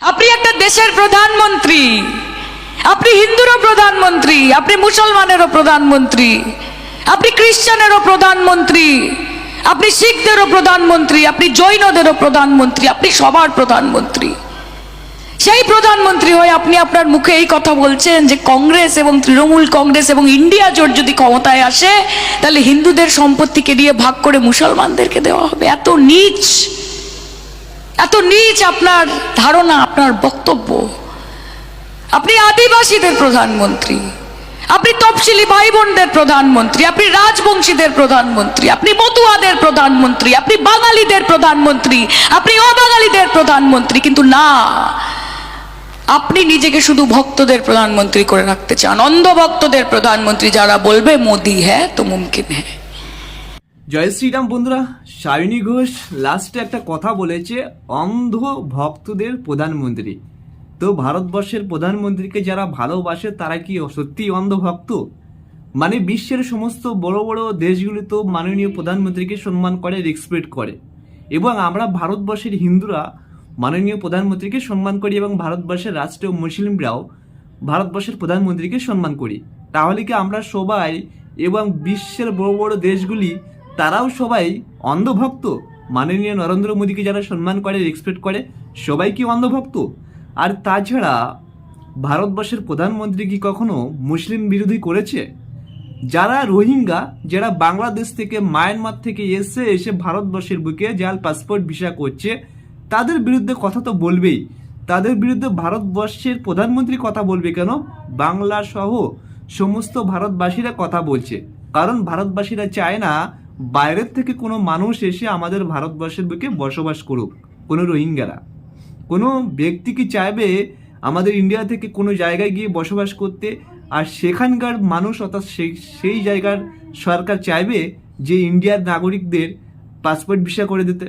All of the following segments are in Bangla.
আপনি একটা দেশের প্রধানমন্ত্রী। আপনি হিন্দুরও প্রধানমন্ত্রী, আপনি মুসলমানেরও প্রধানমন্ত্রী, আপনি খ্রিস্টানেরও প্রধানমন্ত্রী, আপনি শিখদেরও প্রধানমন্ত্রী, আপনি জৈনদেরও প্রধানমন্ত্রী, আপনি সবার প্রধানমন্ত্রী। সেই প্রধানমন্ত্রী হয়ে আপনি আপনার মুখে এই কথা বলছেন যে কংগ্রেস এবং তৃণমূল কংগ্রেস এবং ইন্ডিয়া জোট যদি ক্ষমতায় আসে, তাহলে হিন্দুদের সম্পত্তিকে নিয়ে ভাগ করে মুসলমানদেরকে দেওয়া হবে। এত নীচ এত নীচ আপনার ধারণা, আপনার বক্তব্য। আপনি আদিবাসীদের প্রধানমন্ত্রী। আপনি তফসিলি ভাই বোনদের প্রধানমন্ত্রী। আপনি রাজবংশীদের প্রধানমন্ত্রী। আপনি মতুয়াদের প্রধানমন্ত্রী। আপনি বাঙালিদের প্রধানমন্ত্রী। আপনি অবাঙালিদের প্রধানমন্ত্রী। কিন্তু না, আপনি নিজেকে শুধু ভক্তদের প্রধানমন্ত্রী করে রাখতে চান। অন্ধ ভক্তদের প্রধানমন্ত্রী যারা বলবে, মোদি হ্যাঁ তো মুমকিন হ্যাঁ। জয় শ্রীরাম বন্ধুরা সায়নী ঘোষ লাস্টে একটা কথা বলেছে, অন্ধ ভক্তদের প্রধানমন্ত্রী। তো ভারতবর্ষের প্রধানমন্ত্রীকে যারা ভালোবাসে, তারা কি সত্যি অন্ধ ভক্ত? মানে বিশ্বের সমস্ত বড় বড় দেশগুলি তো মাননীয় প্রধানমন্ত্রীকে সম্মান করে রেসপেক্ট করে। এবং আমরা ভারতবর্ষের হিন্দুরা মাননীয় প্রধানমন্ত্রীকে সম্মান করি এবং ভারতবর্ষের রাষ্ট্রীয় মুসলিমরাও ভারতবর্ষের প্রধানমন্ত্রীকে সম্মান করি। তাহলে কি আমরা সবাই এবং বিশ্বের বড় বড় দেশগুলি তারাও সবাই অন্ধভক্ত। মাননীয় নরেন্দ্র মোদীকে যারা সম্মান করে রেসপেক্ট করে সবাই কি অন্ধভক্ত। আর তাছাড়া ভারতবর্ষের প্রধানমন্ত্রী কি কখনো মুসলিম বিরোধী করেছে? যারা রোহিঙ্গা, যারা বাংলাদেশ থেকে, মায়ানমার থেকে এসে এসে ভারতবর্ষের বুকে জাল পাসপোর্ট ভিসা করছে, তাদের বিরুদ্ধে কথা তো বলবেই। তাদের বিরুদ্ধে ভারতবর্ষের প্রধানমন্ত্রী কথা বলবে কেন? বাংলা সহ সমস্ত ভারতবাসীরা কথা বলছে। কারণ ভারতবাসীরা চায় না বাইরের থেকে কোনো মানুষ এসে আমাদের ভারতবর্ষের বুকে বসবাস করুক, কোনো রোহিঙ্গারা। কোনো ব্যক্তি কি চাইবে আমাদের ইন্ডিয়া থেকে কোনো জায়গায় গিয়ে বসবাস করতে? আর সেখানকার মানুষ অর্থাৎ সেই সেই জায়গার সরকার চাইবে যে ইন্ডিয়ার নাগরিকদের পাসপোর্ট ভিসা করে দিতে,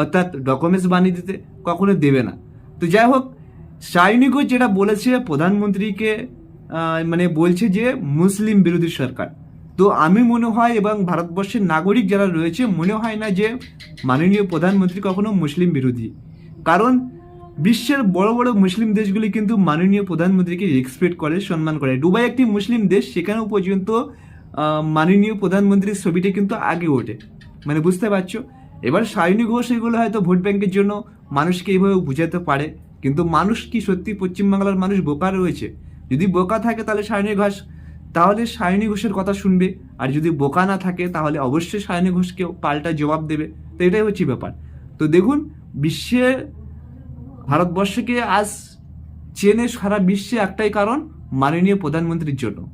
অর্থাৎ ডকুমেন্টস বানিয়ে দিতে? কখনো দেবে না। তো যাই হোক সাইনিকও যেটা বলেছে, প্রধানমন্ত্রীকে মানে বলছে যে মুসলিম বিরোধী সরকার। তো আমি মনে হয় এবং ভারতবর্ষের নাগরিক যারা রয়েছে, মনে হয় না যে মাননীয় প্রধানমন্ত্রী কখনো মুসলিম বিরোধী। কারণ বিশ্বের বড় বড় মুসলিম দেশগুলি কিন্তু মাননীয় প্রধানমন্ত্রীকে রেসপেক্ট করে, সম্মান করে। দুবাই একটি মুসলিম দেশ সেখানেও পর্যন্ত মাননীয় প্রধানমন্ত্রীর ছবিটা কিন্তু আগে ওঠে। মানে বুঝতে পারছ? এবার সায়নী ঘোষ এগুলো হয়তো ভোট ব্যাংকের জন্য মানুষকে এইভাবে বুঝাতে পারে, কিন্তু মানুষ কি সত্যি পশ্চিমবাংলার মানুষ বোকা রয়েছে? যদি বোকা থাকে তাহলে সায়নী ঘোষ তাহলে সায়নী ঘোষের কথা শুনবে। আর যদি বোকা না থাকে, তাহলে অবশ্যই সায়নী ঘোষকে পাল্টা জবাব দেবে। তো এটাই হচ্ছে ব্যাপার। তো দেখুন, বিশ্বে, ভারতবর্ষকে আজ চেনে সারা বিশ্বে একটাই কারণ, মাননীয় প্রধানমন্ত্রীর জন্য।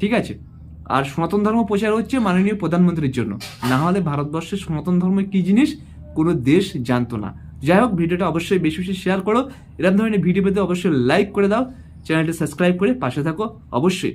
ঠিক আছে? আর সনাতন ধর্ম প্রচার হচ্ছে মাননীয় প্রধানমন্ত্রীর জন্য। না হলে ভারতবর্ষের সনাতন ধর্ম কি জিনিস, কোনো দেশ জানতো না। যাই হোক, ভিডিওটা অবশ্যই বেশি বেশি শেয়ার করো। এরকম ধরনের ভিডিও পেতে অবশ্যই লাইক করে দাও। চ্যানেলটি সাবস্ক্রাইব করে পাশে থাকো। অবশ্যই।